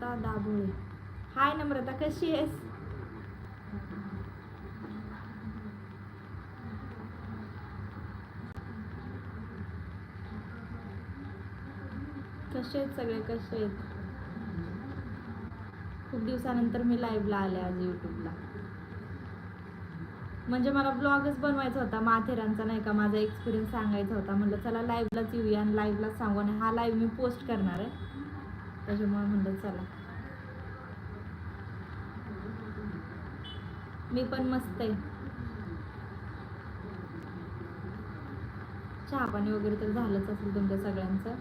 नम्रता दाभोळे. हाय नम्रता कशी आहेस? कसे आहेत सगळे? कसे आहेत? खूप दिवसानंतर मी लाईव्हला आले आज यूट्यूबला म्हणजे मला ब्लॉगच बनवायचा होता माथेरानचा नाही का? माझा एक्सपिरियन्स सांगायचा होता. म्हटलं चला लाईव्हलाच येऊया आणि लाईव्हलाच सांगू. आणि हा लाईव्ह मी पोस्ट करणार आहे. त्याच्यामुळे म्हणलं चला. मी पण मस्त आहे. चहा पाणी वगैरे तर झालंच असेल तुमच्या सगळ्यांचं.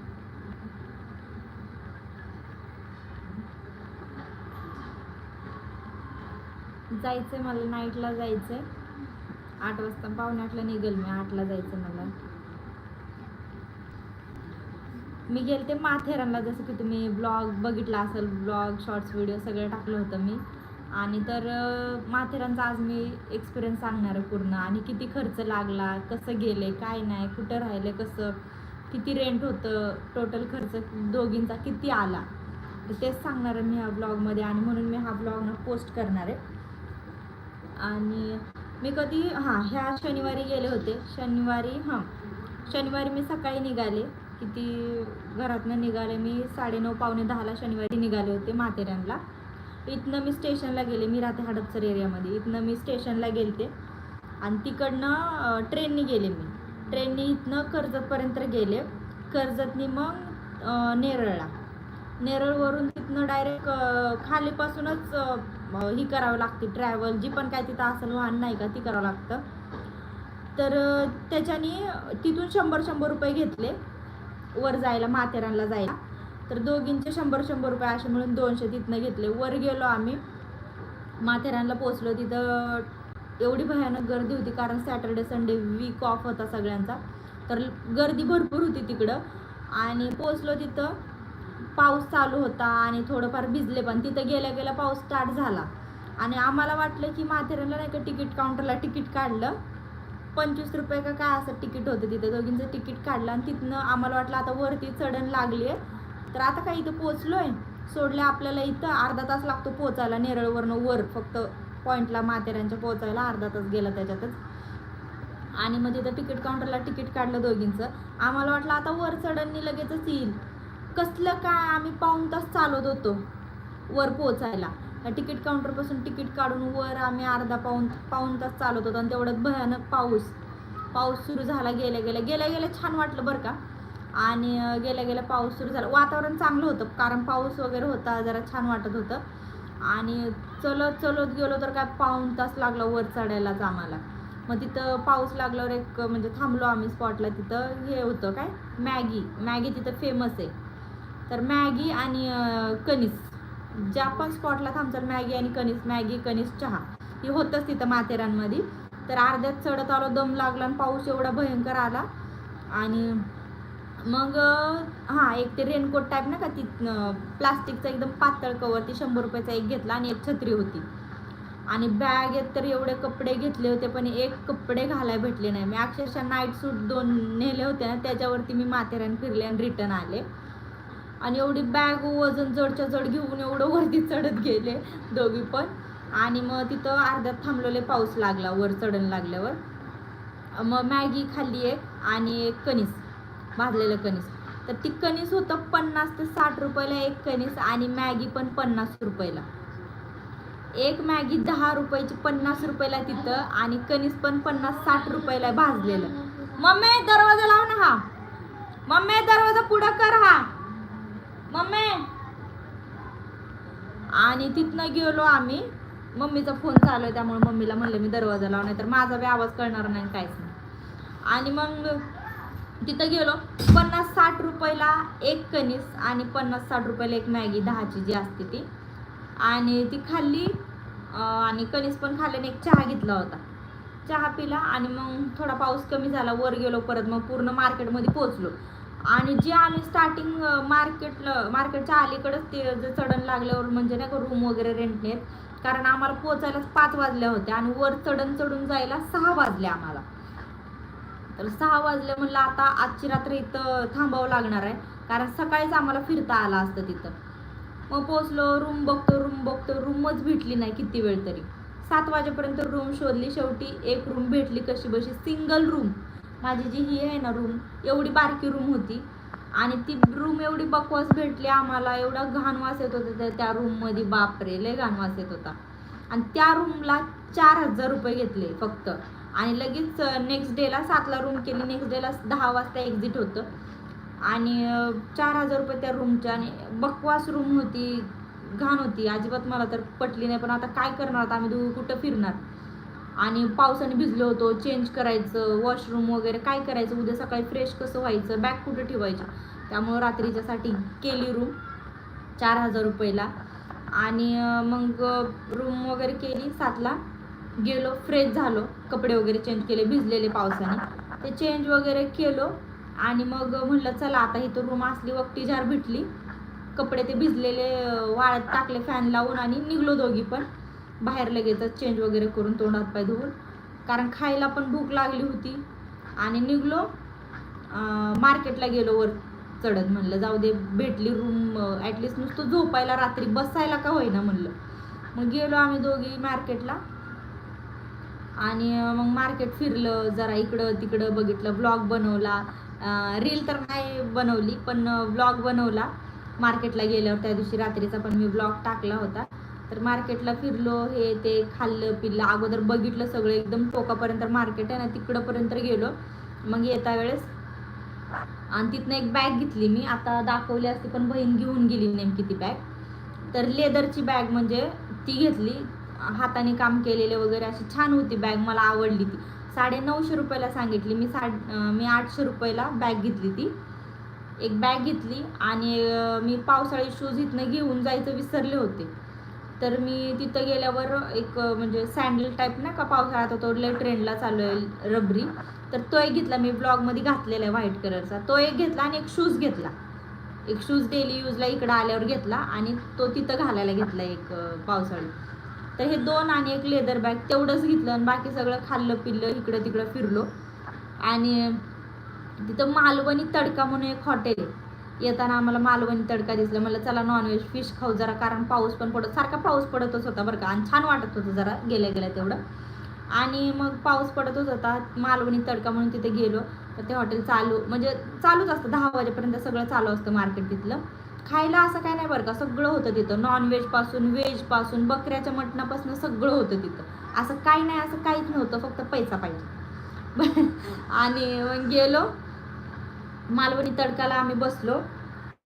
जायचंय मला नाईटला जायचंय. आठ वाजता पावणे आठला निघेल मी आठला जायचं मला. मी गेलते माथेरानला जसं की तुम्ही ब्लॉग बघितला असेल ब्लॉग शॉर्ट्स व्हिडिओ सगळं टाकलं होतं मी. आणि तर माथेरानचा आज मी एक्सपिरियन्स सांगणार आहे पूर्ण. आणि किती खर्च लागला कसं गेले काय नाही कुठं राहिले कसं किती रेंट होतं टोटल खर्च दोघींचा किती आला? तर तेच सांगणार आहे मी ह्या ब्लॉगमध्ये आणि म्हणून मी हा ब्लॉग ना पोस्ट करणार आहे. आणि मी कधी हां ह्या शनिवारी गेले होते. शनिवारी हां शनिवारी मी सकाळी निघाले. किती घरातनं निघाले मी साडेनऊ पावणे दहाला शनिवारी निघाले होते माथेरानला इथनं मी स्टेशनला गेले मी राहते हडपसर एरियामध्ये. इथनं मी स्टेशनला गेलते. आणि तिकडनं ट्रेननी गेले मी. ट्रेननी इथनं कर्जतपर्यंत गेले. कर्जतनी मग नेरळला. नेरळवरून तिथनं डायरेक्ट खालीपासूनच ही करावं लागते. ट्रॅव्हल जी पण काय तिथं असेल वाहन नाही का ती करावं लागतं. तर त्याच्याने त्याच्यानी तिथून शंभर शंभर रुपये घेतले. वर जायला माथेरानला जायला. तर दोघींचे शंभर शंभर रुपये असे म्हणून दोनशे तिथनं घेतले. वर गेलो आम्ही. माथेरानला पोचलो तिथं. एवढी भयानक गर्दी होती कारण सॅटर्डे संडे वीक ऑफ होता सगळ्यांचा. तर गर्दी भरपूर होती तिकडं. आणि पोचलो तिथं. पाऊस चालू होता आणि थोडंफार भिजले पण. तिथं गेल्या गेल्या पाऊस स्टार्ट झाला. आणि आम्हाला वाटलं की माथेरानला नाही का तिकीट काउंटरला तिकीट काढलं. पंचवीस रुपये का काय असं तिकीट होतं तिथं. दोघींचं तिकीट काढलं आणि तिथनं आम्हाला वाटलं आता वरती चढण लागली आहे तर आता काय इथं पोचलोय सोडल्या आपल्याला इथं अर्धा तास लागतो पोचायला नेरळवरनं वर फक्त पॉईंटला माथेऱ्यांच्या पोचायला अर्धा तास गेला त्याच्यातच. आणि मग तिथं तिकीट काउंटरला तिकीट काढलं दोघींचं. आम्हाला वाटलं आता वर चढणनी लगेचच येईल. कसलं काय आम्ही पाऊण तास चालत होतो वर पोचायला त्या तिकीट काउंटरपासून तिकीट काढून वर आम्ही अर्धा पाऊन पाऊण तास चालत होतो. आणि तेवढ्यात भयानक पाऊस पाऊस सुरू झाला गेल्या गेल्या गेल्या गेल्या छान वाटलं बरं का. आणि गेल्या गेल्या पाऊस सुरू झाला. वातावरण चांगलं होतं कारण पाऊस वगैरे होता जरा छान वाटत होतं. आणि चलत चलत गेलो तर काय पाऊण तास लागला वर चढायलाच आम्हाला मग तिथं पाऊस लागल्यावर एक म्हणजे थांबलो आम्ही स्पॉटला तिथं. हे होतं काय? मॅगी. मॅगी तिथं फेमस आहे. तर मॅगी आणि कणीस. ज्या पण स्पॉटला थांबचाल मॅगी आणि कणीस मॅगी कणीस चहा. हे होतंच तिथं माथेरानमध्ये. तर अर्ध्यात चढत आलो दम लागला आणि पाऊस एवढा भयंकर आला. आणि मग हां एक ते रेनकोट टाईप ना का ती प्लास्टिकचा एकदम पातळ कवर ती शंभर रुपयाचा एक घेतला आणि एक छत्री होती. आणि बॅगेत तर एवढे कपडे घेतले होते पण एक कपडे घालायला भेटले नाही. मी अक्षरशः नाईट सूट दोन नेले होते ना त्याच्यावरती मी माथेरान फिरले आणि रिटर्न आले. आणि एवढी बॅग वजन जडच्या जड घेऊन एवढं वरती चढत गेले दोघी पण. आणि मग तिथं अर्ध्यात थांबलेले पाऊस लागला वर चढण लागल्यावर. मग मॅगी खाल्ली एक आणि एक कणीस. भाजलेलं कणीस. तर ती कणीस होतं पन्नास ते साठ रुपयाला एक कणीस आणि मॅगी पण पन्नास रुपयाला. एक मॅगी दहा रुपयाची पन्नास रुपयाला तिथं आणि कणीस पण पन्नास साठ रुपयाला भाजलेलं. मम्मी दरवाजा लाव ना हा. मम्मी दरवाजा पुढं कर हा. मम्मी. आणि तिथनं गेलो आम्ही. मम्मीचा फोन चालू आहे त्यामुळे मम्मीला म्हणलं मी दरवाजा लाव नाही तर माझा बी आवाज कळणार नाही काहीच नाही. आणि मग तिथं गेलो. पन्नास साठ रुपयाला एक कणीस आणि पन्नास साठ रुपयाला एक मॅगी दहाची जी असते ती. आणि ती खाल्ली आणि कणीस पण खाल्ल्याने एक चहा घेतला होता. चहा पिला आणि मग थोडा पाऊस कमी झाला वर गेलो परत मग पूर्ण मार्केटमध्ये पोचलो आणि जे आम्ही स्टार्टिंग मार्केटला मार्केटच्या अलीकडंच ते जे चढण लागल्यावर म्हणजे नाही का रूम वगैरे रेंटने कारण आम्हाला पोचायलाच पाच वाजल्या होत्या आणि वर चढण चढून जायला सहा वाजले आम्हाला. तर सहा वाजले म्हणलं आता आजची रात्र इथं थांबावं लागणार आहे. कारण सकाळीच आम्हाला फिरता आलं असतं तिथं. मग पोचलो रूम बघतो रूम बघतो रूमच भेटली नाही किती वेळ तरी. सात वाजेपर्यंत रूम शोधली. शेवटी एक रूम भेटली कशी बशी? सिंगल रूम माझी जी ही आहे ना रूम एवढी बारकी रूम होती. आणि ती रूम एवढी बकवास भेटली आम्हाला. एवढा घाण वास येत होता त्या- त्या रूममध्ये बापरे लय घाण वास येत होता. आणि त्या रूमला चार हजार रुपये घेतले फक्त. आणि लगेच नेक्स्ट डेला सातला रूम केली. नेक्स्ट डेला दहा वाजता एक्झिट होतं. आणि चार हजार रुपये त्या रूमच्या आणि बकवास रूम होती घाण होती. अजिबात मला तर पटली नाही. पण आता काय करणार? आता आम्ही दोघं कुठं फिरणार? आणि पावसाने भिजलो होतो. चेंज करायचं वॉशरूम वगैरे काय करायचं? उद्या सकाळी फ्रेश कसं व्हायचं? बॅग कुठं ठेवायची त्यामुळं रात्रीच्यासाठी केली रूम चार हजार रुपयेला. आणि मग रूम वगैरे केली सातला. गेलो फ्रेश झालो कपडे वगैरे चेंज केले भिजलेले पावसाने. ते चेंज वगैरे केलो आणि मग म्हणलं चला आता इथं रूम असली वक्ती जार भेटली. कपडे ते भिजलेले वाळत टाकले फॅन लावून आणि निघलो दोघी पण. बाहेर लगेचच चेंज वगैरे करून तोंडात पाय धुवून. कारण खायला पण भूक लागली होती. आणि निघलो मार्केटला गेलो वर चढत. म्हणलं जाऊ दे भेटली रूम ॲटलिस्ट नुसतं झोपायला रात्री बसायला का होईना? म्हणलं. मग गेलो आम्ही दोघी मार्केटला आणि मग मार्केट फिरलं जरा इकडं तिकडं बघितलं ब्लॉग बनवला. रील तर नाही बनवली पण ब्लॉग बनवला. मार्केटला गेल्यावर त्या दिवशी रात्रीचा पण मी ब्लॉग टाकला होता. तर मार्केटला फिरलो हे ते खाल्लं पिल्लं अगोदर बघितलं सगळं एकदम टोकापर्यंत मार्केट आहे ना तिकडंपर्यंत गेलो. मग येता वेळेस आणि तिथनं एक बॅग घेतली मी. आता दाखवली असती पण बहीण घेऊन गेली नेमकी ती बॅग तर लेदरची बॅग म्हणजे ती घेतली. हाताने काम केलेले वगैरे अशी छान होती बॅग मला आवडली ती. साडे नऊशे रुपयाला सांगितली. मी साड मी आठशे रुपयाला बॅग घेतली ती. एक बॅग घेतली आणि मी पावसाळी शूज इथनं घेऊन जायचं विसरले होते. तर मी तिथं गेल्यावर एक म्हणजे सँडल टाईप ना का पावसाळ्यात तो लय ट्रेंडला चालू आहे रबरी. तर तो एक घेतला. मी ब्लॉगमध्ये घातलेला आहे व्हाईट कलरचा तो एक घेतला आणि एक शूज घेतला. एक शूज डेली यूजला इकडं आल्यावर घेतला आणि तो तिथं घालायला घेतला एक पावसाळी. तर हे दोन आणि एक लेदर बॅग तेवढंच घेतलं आणि बाकी सगळं खाल्लं पिल्लं इकडं तिकडं फिरलो. आणि तिथं मालवणी तडका म्हणून एक हॉटेल आहे येताना आम्हाला मालवणी तडका दिसला. मला चला नॉनव्हेज फिश खाऊ जरा कारण पाऊस पण पडत सारखा पाऊस पडतच होता बरं का आणि छान वाटत होतं जरा गेल्या गेल्या तेवढं. आणि मग पाऊस पडतच होता मालवणी तडका म्हणून तिथे गेलो. तर ते हॉटेल चालू म्हणजे चालूच असतं दहा वाजेपर्यंत सगळं चालू असतं मार्केट तिथलं. खायला असं काय नाही बरं का सगळं होतं तिथं. नॉनव्हेजपासून व्हेजपासून बकऱ्याच्या मटणापासून सगळं होतं तिथं. असं काही नाही असं काहीच नव्हतं फक्त पैसा पाहिजे. आणि गेलो. मालवणी तडकाला आम्ही बसलो.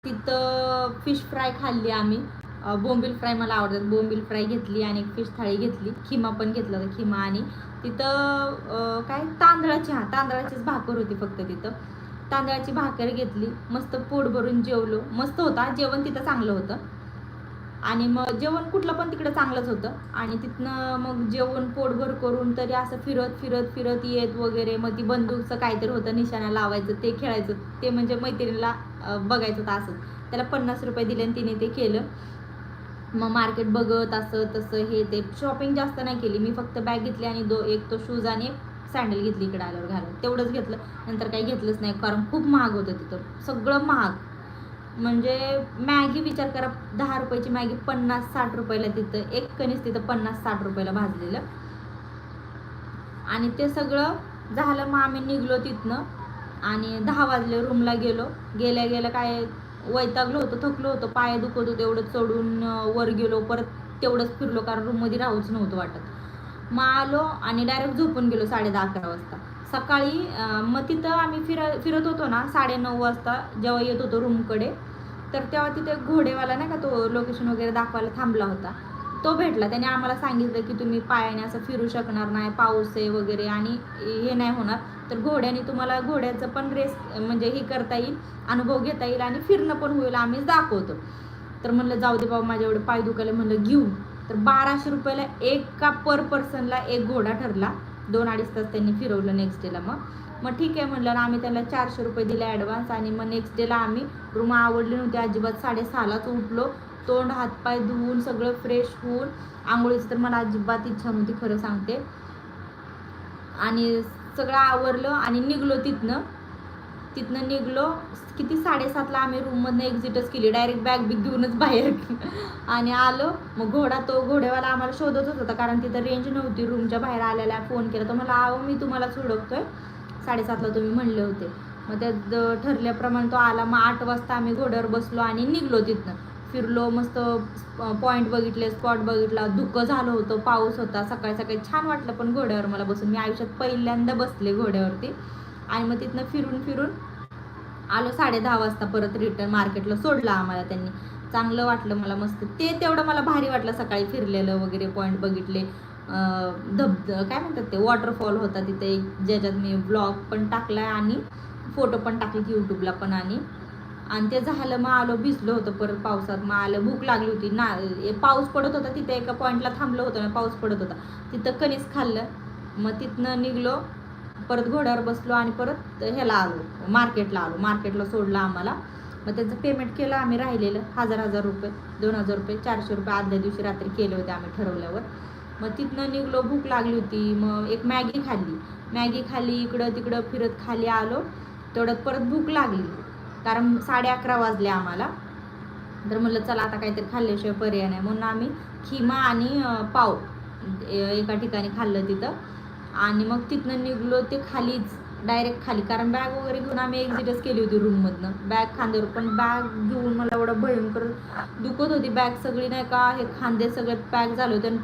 तिथं फिश फ्राय खाल्ली आम्ही. बोंबील फ्राय मला आवडतात. बोंबील फ्राय घेतली आणि एक फिश थाळी घेतली. खिमा पण घेतला होता खिमा आणि तिथं काय? तांदळाची हा तांदळाचीच भाकर होती फक्त तिथं. तांदळाची भाकर घेतली मस्त पोट भरून जेवलो. मस्त होता जेवण तिथं चांगलं होतं. आणि मग जेवण कुठलं पण तिकडं चांगलंच होतं. आणि तिथनं मग जेवण पोटभर करून तरी असं फिरत फिरत फिरत येत वगैरे. मग ती बंदूकचं काहीतरी होतं निशाणा लावायचं ते खेळायचं. ते म्हणजे मैत्रिणीला बघायचं होतं असं. त्याला पन्नास रुपये दिले आणि तिने ते केलं. मग मार्केट बघत असं तसं हे ते. शॉपिंग जास्त नाही केली. मी फक्त बॅग घेतली आणि दो एक तो शूज आणि सँडल घेतली इकडे आल्यावर घालून. तेवढंच घेतलं. नंतर काही घेतलंच नाही कारण खूप महाग होतं तिथं. सगळं महाग. म्हणजे मॅगी विचार करा दहा रुपयाची मॅगी पन्नास साठ रुपयाला तिथं एक कणीस तिथं पन्नास साठ रुपयाला भाजलेलं. आणि ते सगळं झालं मग आम्ही निघलो तिथनं. आणि दहा वाजले रूमला गेलो. गेल्या गेल्या काय वैतागलो होतो थकलो होतो. पाय दुखत होतं एवढं चढून वर गेलो. परत तेवढंच फिरलो कारण रूममध्ये राहूच नव्हतं वाटत. मग आलो आणि डायरेक्ट झोपून गेलो साडे दहा अकरा वाजता. सकाळी मग तिथं आम्ही फिर फिरत होतो ना साडे नऊ वाजता जेव्हा येत होतो रूमकडे तर तेव्हा तिथे घोडेवाला नाही का तो लोकेशन वगैरे दाखवायला थांबला होता. तो भेटला. त्याने आम्हाला सांगितलं की तुम्ही पायाने असं फिरू शकणार नाही पाऊस आहे वगैरे आणि हे नाही होणार. तर घोड्याने तुम्हाला घोड्याचं पण रेस म्हणजे हे करता येईल अनुभव घेता येईल आणि फिरणं पण होईल आम्ही दाखवतो. तर म्हणलं जाऊ दे बाबा माझ्या एवढे पाय दुखायला. म्हणलं घेऊ तर बाराशे रुपयाला एका पर पर्सनला एक घोडा ठरला. दोन अडीच तास त्यांनी फिरवलं नेक्स्ट डेला मग. मग ठीक आहे म्हटलं ना आम्ही त्याला चारशे रुपये दिले ॲडव्हान्स आणि मग नेक्स्ट डेला आम्ही रूम आवडली नव्हती अजिबात साडेसहालाच उठलो. तोंड हातपाय धुवून सगळं फ्रेश होऊन आंघोळीची तर मला अजिबात इच्छा नव्हती खरं सांगते. आणि सगळं आवरलं आणि निघलो तिथनं. तिथनं निघलो. किती साडेसातला आम्ही रूममधनं एक्झिटच केली. डायरेक्ट बॅग बिग घेऊनच बाहेर. आणि आलो. मग घोडा तो घोड्यावाला आम्हाला शोधतच होता कारण तिथं रेंज नव्हती. रूमच्या बाहेर आलेला फोन केला. तर मला आहो मी तुम्हाला सोडवतोय. साडेसातला तुम्ही म्हणले होते. मग त्यात ठरल्याप्रमाणे तो आला. मग आठ वाजता आम्ही घोड्यावर बसलो आणि निघलो तिथनं. फिरलो मस्त पॉईंट बघितले स्पॉट बघितला. धुकं झालं होतं. पाऊस होता. सकाळी सकाळी छान वाटलं पण घोड्यावर मला बसून. मी आयुष्यात पहिल्यांदा बसले घोड्यावरती. आणि मग तिथनं फिरून फिरून आलो साडे दहा वाजता परत रिटर्न मार्केटला सोडलं आम्हाला त्यांनी. चांगलं वाटलं मला मस्त. ते तेवढं मला भारी वाटलं सकाळी फिरलेलं वगैरे पॉईंट बघितले. धब काय म्हणतात ते वॉटरफॉल होता तिथे. एक ज्याच्यात मी ब्लॉग पण टाकला आणि फोटो पण टाकले यूट्यूबला पण आणि. आणि ते झालं मग आलो भिजलो होतं परत पावसात. मग आलं भूक लागली होती. ना पाऊस पडत होता तिथे एका पॉईंटला थांबलं होतं ना पाऊस पडत होता. तिथं कणीस खाल्लं. मग तिथनं निघलो. परत घोड्यावर बसलो आणि परत ह्याला आलो मार्केटला आलो. मार्केटला सोडलं आम्हाला. मग त्याचं पेमेंट केलं आम्ही राहिलेलं हजार हजार रुपये दोन हजार रुपये चारशे रुपये आदल्या दिवशी रात्री केले होते आम्ही ठरवल्यावर. मग तिथनं निघलो भूक लागली होती. मग एक मॅगी खाल्ली. मॅगी खाल्ली इकडं तिकडं फिरत खाली आलो. तेवढ्यात परत भूक लागली. कारण साडे अकरा वाजले आम्हाला. तर म्हणलं चला आता काहीतरी खाल्ल्याशिवाय पर्याय नाही. म्हणून आम्ही खिमा आणि पाव ए- एका ठिकाणी खाल्लं तिथं. आणि मग तिथनं निघलो ते खालीच डायरेक्ट खाली. कारण बॅग वगैरे घेऊन आम्ही एक्झिटच केली होती रूममधनं बॅग खांद्यावर. पण बॅग घेऊन मला एवढं भयंकर दुखत होती. बॅग सगळी नाही का हे खांदे सगळे पॅक झाले होते.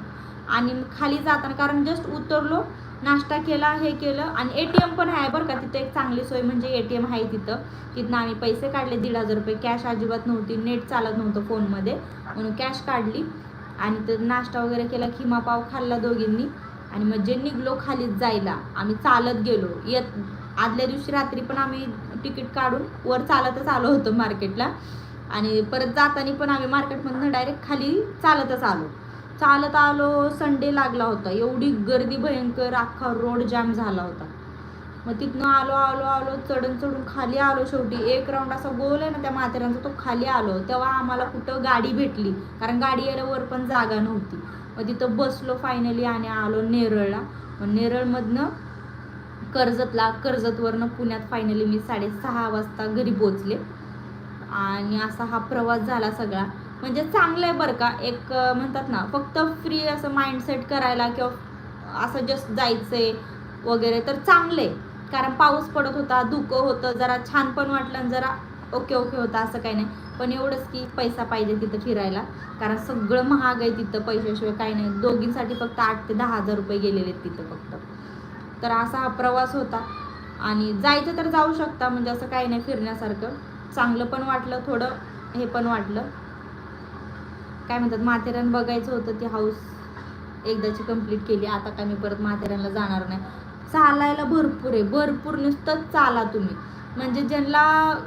आणि खाली जाताना कारण जस्ट उतरलो नाश्ता केला हे केलं. आणि ए टी एम पण आहे बरं का तिथं एक चांगली सोय म्हणजे ए टी एम आहे तिथं. तिथनं आम्ही पैसे काढले दीड हजार रुपये. कॅश अजिबात नव्हती नेट चालत नव्हतं फोनमध्ये म्हणून कॅश काढली. आणि तर नाश्ता वगैरे केला खिमा पाव खाल्ला दोघींनी. आणि मग जे निघलो खाली जायला आम्ही चालत गेलो. येत आदल्या दिवशी रात्री पण आम्ही तिकीट काढून वर चालतच आलो होतो मार्केटला. आणि परत जाताना पण आम्ही मार्केटमधनं डायरेक्ट खाली चालतच आलो. चालत आलो संडे लागला होता. एवढी गर्दी भयंकर अख्खा रोड जाम झाला होता. मग तिथनं आलो आलो आलो चढून चढून खाली आलो शेवटी. एक राऊंड असा गोल आहे ना त्या माथेरानचा तो खाली आलो. तेव्हा आम्हाला कुठं गाडी भेटली. कारण गाडी यायला वर पण जागा नव्हती. मग तिथं बसलो फायनली आणि आलो नेरळला. मग नेरळमधनं कर्जतला कर्जतवरनं पुण्यात फायनली मी साडेसहा वाजता घरी पोचले आणि असा हा प्रवास झाला सगळा. म्हणजे चांगलं आहे बरं का. एक म्हणतात ना फक्त फ्री असं माइंडसेट करायला किंवा असं जस्ट जायचंय वगैरे तर चांगलं आहे कारण पाऊस पडत होता धुकं होतं जरा छान पण वाटलं आणि जरा ओके ओके होतं असं काही नाही. पण एवढंच की पैसा पाहिजे तिथं फिरायला. कारण सगळं महाग आहे तिथं पैशाशिवाय काही नाही. दोघींसाठी फक्त आठ ते दहा हजार रुपये गेलेले आहेत तिथं फक्त. तर असा हा प्रवास होता. आणि जायचं तर जाऊ शकता म्हणजे असं काही नाही फिरण्यासारखं. चांगलं पण वाटलं थोडं हे पण वाटलं. काय म्हणतात माथेरान बघायचं होतं ती हाऊस एकदाची कंप्लीट केली. आता काय मी परत माथेरानला जाणार नाही. चालायला भरपूर आहे. भरपूर नुसतंच चाला तुम्ही. म्हणजे ज्यांना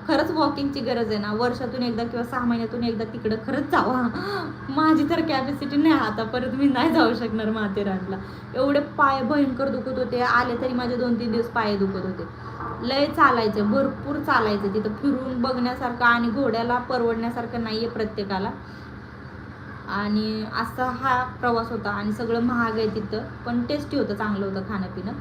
खरंच वॉकिंगची गरज आहे ना वर्षातून एकदा किंवा सहा महिन्यातून एकदा तिकडं खरंच जावा. माझी तर कॅपॅसिटी नाही आता परत मी नाही जाऊ शकणार माथेरानला. एवढे पाय भयंकर दुखत होते आले तरी माझे दोन तीन दिवस पाय दुखत होते. लय चालायचे भरपूर चालायचे तिथं फिरून बघण्यासारखं आणि घोड्याला परवडण्यासारखं नाही आहे प्रत्येकाला. आणि असा हा प्रवास होता आणि सगळं महाग आहे तिथं पण टेस्टी होतं चांगलं होतं खाणं पिणं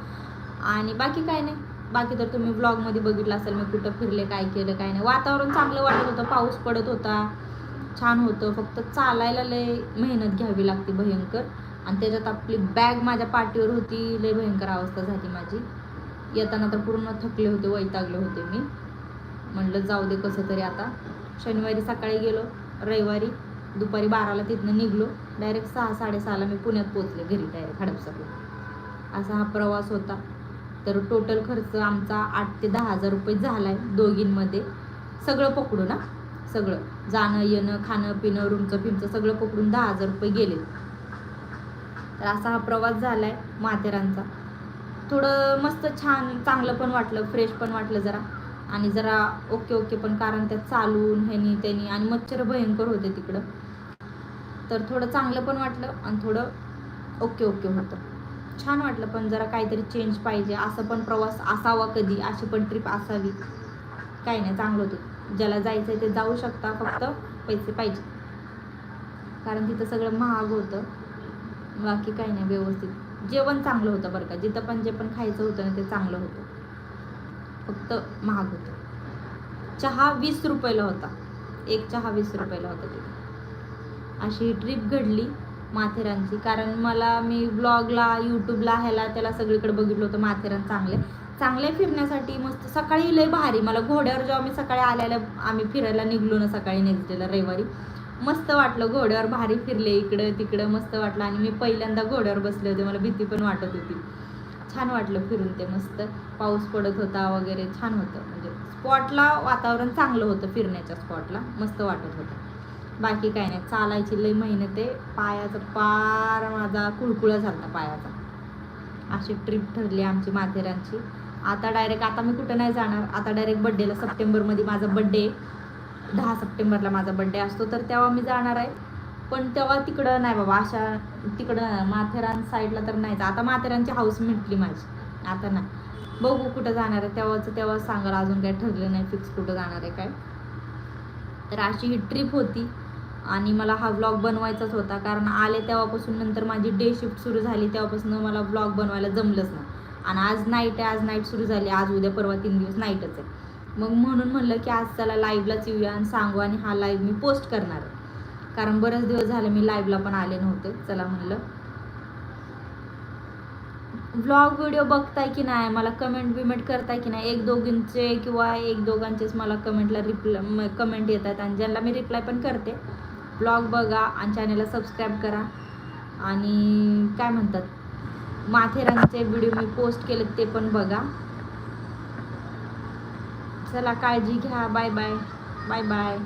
आणि बाकी काय नाही. बाकी तर तुम्ही ब्लॉगमध्ये बघितलं असेल मी कुठं फिरले काय केलं काय नाही. वातावरण चांगलं वाटत होतं पाऊस पडत होता. छान होतं. फक्त चालायला लय मेहनत घ्यावी लागते भयंकर. आणि त्याच्यात आपली बॅग माझ्या पाठीवर होती. लय भयंकर अवस्था झाली माझी. येताना तर पूर्ण थकले होते वैतागले होते मी. म्हणलं जाऊ दे कसं तरी आता. शनिवारी सकाळी गेलो. रविवारी दुपारी बाराला तिथनं निघलो. डायरेक्ट सहा साडेसहाला मी पुण्यात पोचले घरी डायरेक्ट हडपसरला. असा हा प्रवास होता. तर टोटल खर्च आमचा आठ ते दहा हजार रुपये झाला आहे दोघींमध्ये. सगळं पकडू ना? सगळं. जाणं येणं खाणं पिणं रूमचं फिमचं सगळं पकडून दहा हजार रुपये गेले. तर असा हा प्रवास झाला आहे माथेरानचा थोडं मस्त छान चांगलं पण वाटलं फ्रेश पण वाटलं जरा. आणि जरा ओके ओके पण कारण त्यात चालून ह्यानी त्यानी आणि मच्छर भयंकर होते तिकडं. तर थोडं चांगलं पण वाटलं आणि थोडं ओके ओके होतं. छान वाटलं पण जरा काहीतरी चेंज पाहिजे. असं पण प्रवास असावा कधी अशी पण ट्रिप असावी. काही नाही चांगलं होतं. ज्याला जायचं आहे ते जाऊ शकता फक्त पैसे पाहिजे. कारण तिथं सगळं महाग होतं. बाकी काही नाही व्यवस्थित. जेवण चांगलं होतं बरं का. जिथं पण जे पण खायचं होतं ना ते चांगलं होतं. फक्त महाग होतं. चहा वीस रुपयाला होता. एक चहा वीस रुपयाला होता तिथे. अशी ही ट्रिप घडली. माथेरानची. कारण मला मी ब्लॉगला यूट्यूबला ह्याला त्याला सगळीकडे बघितलं होतं माथेरान चांगले. चांगले फिरण्यासाठी मस्त सकाळी लय भारी. मला घोड्यावर जेव्हा मी सकाळी आल्याला आम्ही फिरायला निघलो ना सकाळी नेक्स्ट डेला रविवारी मस्त वाटलं. घोड्यावर भारी फिरले इकडं तिकडं मस्त वाटलं. आणि मी पहिल्यांदा घोड्यावर बसले होते. मला भीती पण वाटत होती. छान वाटलं फिरून ते मस्त. पाऊस पडत होता वगैरे छान होतं. म्हणजे स्पॉटला वातावरण चांगलं होतं फिरण्याच्या स्पॉटला मस्त वाटत होतं. बाकी काय नाही. चालायची लई मेहनत आहे. पायाचा पार माझा कुळकुळा झाला पायाचा. अशी ट्रिप ठरली आमची माथेरानची. आता डायरेक्ट आता मी कुठं नाही जाणार. आता डायरेक्ट बड्डेला सप्टेंबरमध्ये माझा बड्डे दहा सप्टेंबरला माझा बड्डे असतो. तर तेव्हा मी जाणार आहे. पण तेव्हा तिकडं नाही बाबा. अशा तिकडं माथेरान साईडला तर नाहीच आता माथेरानची हाऊस मिटली माझी. आता नाही. बघू कुठं जाणार आहे. तेव्हाच तेव्हा सांगाल. अजून काही ठरलं नाही. फिक्स कुठं जाणार आहे काय. तर अशी ही ट्रिप होती. आणि मला हा व्लॉग बनवायचाच होता. कारण आले तेव्हापासून नंतर माझी डे शिफ्ट सुरू झाली. तेव्हापासून मला व्लॉग बनवायला जमलंच नाही. आणि आज नाईट आहे आज नाईट सुरू झाली. आज उद्या परवा तीन दिवस नाईटच आहे. मग म्हणून म्हणलं की आज चला लाईव्हलाच येऊया आणि सांगू आणि हा लाईव्ह मी पोस्ट करणार आहे. कारण बरेच दिवस झाले मी लाईव्हला पण आले नव्हते. चला म्हणलं. ब्लॉग व्हिडिओ बघताय की नाही? मला कमेंट बिमेंट करताय की नाही? एक दोघींचे किंवा एक दोघांचेच मला कमेंटला रिप्लाय कमेंट येतात आणि ज्यांना मी रिप्लाय पण करते. ब्लॉग बघा आणि चॅनलला सबस्क्राईब करा. आणि काय म्हणतात माथेरानचे व्हिडिओ मी पोस्ट केले ते पण बघा. चला काळजी घ्या. Bye bye. Bye bye.